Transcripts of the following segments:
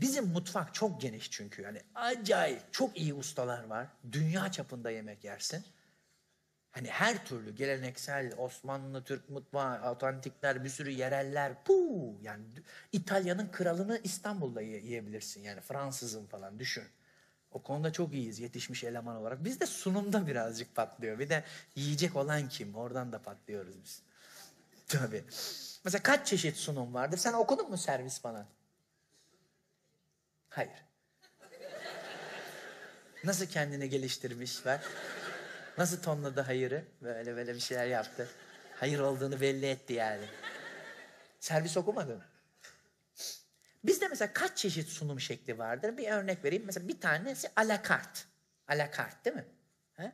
bizim mutfak çok geniş çünkü. Yani acayip çok iyi ustalar var. Dünya çapında yemek yersin. Hani her türlü geleneksel Osmanlı, Türk mutfağı, otantikler, bir sürü yereller. Puu, yani İtalya'nın kralını İstanbul'da yiyebilirsin. Yani Fransızın falan düşün. O konuda çok iyiyiz yetişmiş eleman olarak. Biz de sunumda birazcık patlıyor. Bir de yiyecek olan kim? Oradan da patlıyoruz biz. Tabii. Mesela kaç çeşit sunum vardır? Sen okudun mu servis falan? Hayır. Nasıl kendini geliştirmiş var? Nasıl tonladı hayırı? Böyle böyle bir şeyler yaptı. Hayır olduğunu belli etti yani. Servis okumadın. Bizde mesela kaç çeşit sunum şekli vardır? Bir örnek vereyim. Mesela bir tanesi alakart. Alakart değil mi? He?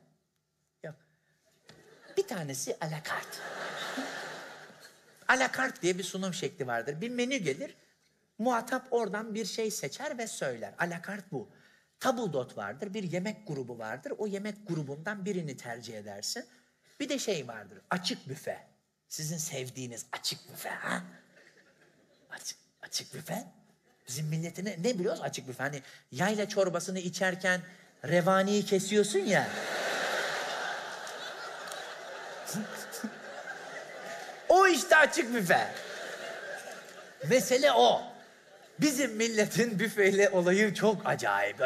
Yok. Bir tanesi alakart. alakart diye bir sunum şekli vardır. Bir menü gelir. Muhatap oradan bir şey seçer ve söyler. Alakart bu. Tabldot vardır. Bir yemek grubu vardır. O yemek grubundan birini tercih edersin. Bir de şey vardır. Açık büfe. Sizin sevdiğiniz açık büfe ha? Açık, açık büfe. Bizim milletine ne biliyoruz açık büfe? Hani yayla çorbasını içerken revaniyi kesiyorsun ya. o işte açık büfe. Mesele o. Bizim milletin büfeyle olayı çok acayip.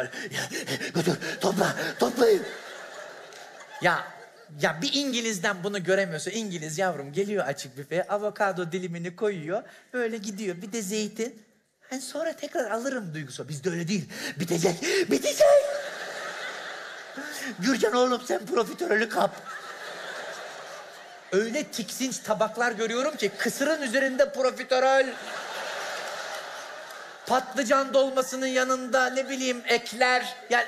Topla, toplayın. Ya ya bir İngiliz'den bunu göremiyorsa İngiliz yavrum geliyor açık büfeye avokado dilimini koyuyor böyle gidiyor bir de zeytin. Yani sonra tekrar alırım duygusu. Bizde öyle değil. Bitecek, bitecek. Gürcan oğlum sen profiterolü kap. Öyle tiksinç tabaklar görüyorum ki kısırın üzerinde profiterol. Patlıcan dolmasının yanında ne bileyim ekler. Yani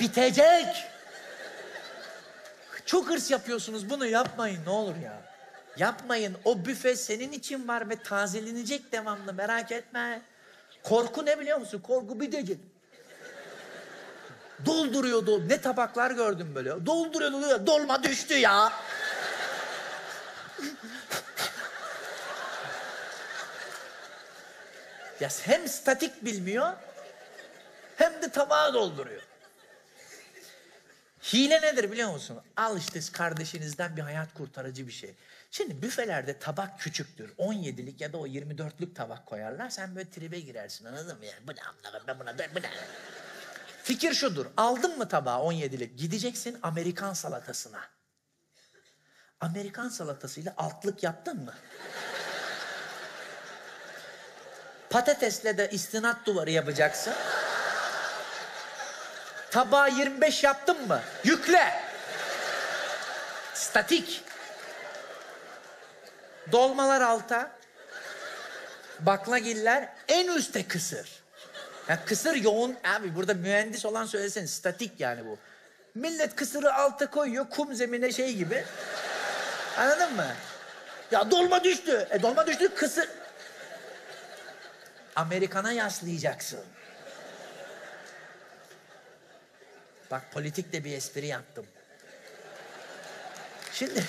bitecek. Çok hırs yapıyorsunuz. Bunu yapmayın ne olur ya. Yapmayın. O büfe senin için var ve tazelenecek devamlı. Merak etme. Korku ne biliyor musun? Korku bitecek. Dolduruyor dol. Ne tabaklar gördüm böyle. Dolduruyor dolduruyor. Dolma düştü ya. Ya hem statik bilmiyor hem de tabağı dolduruyor. Hile nedir biliyor musun? Al işte kardeşinizden bir hayat kurtarıcı bir şey. Şimdi büfelerde tabak küçüktür. 17'lik ya da o 24'lük tabak koyarlar. Sen böyle tribe girersin anladın mı? Yani bu ne amına ben buna bu ne? Fikir şudur. Aldın mı tabağı 17'lik? Gideceksin Amerikan salatasına. Amerikan salatasıyla altlık yaptın mı? Patatesle de istinat duvarı yapacaksın. Tabağı 25 yaptın mı? Yükle. Statik. Dolmalar alta. Baklagiller en üstte kısır. Ya kısır yoğun. Abi burada mühendis olan söylesin. Statik yani bu. Millet kısırı alta koyuyor. Kum zemine şey gibi. Anladın mı? Ya dolma düştü. E dolma düştü kısır. Amerikan'a yaslayacaksın. Bak politik de bir espri yaptım. Şimdi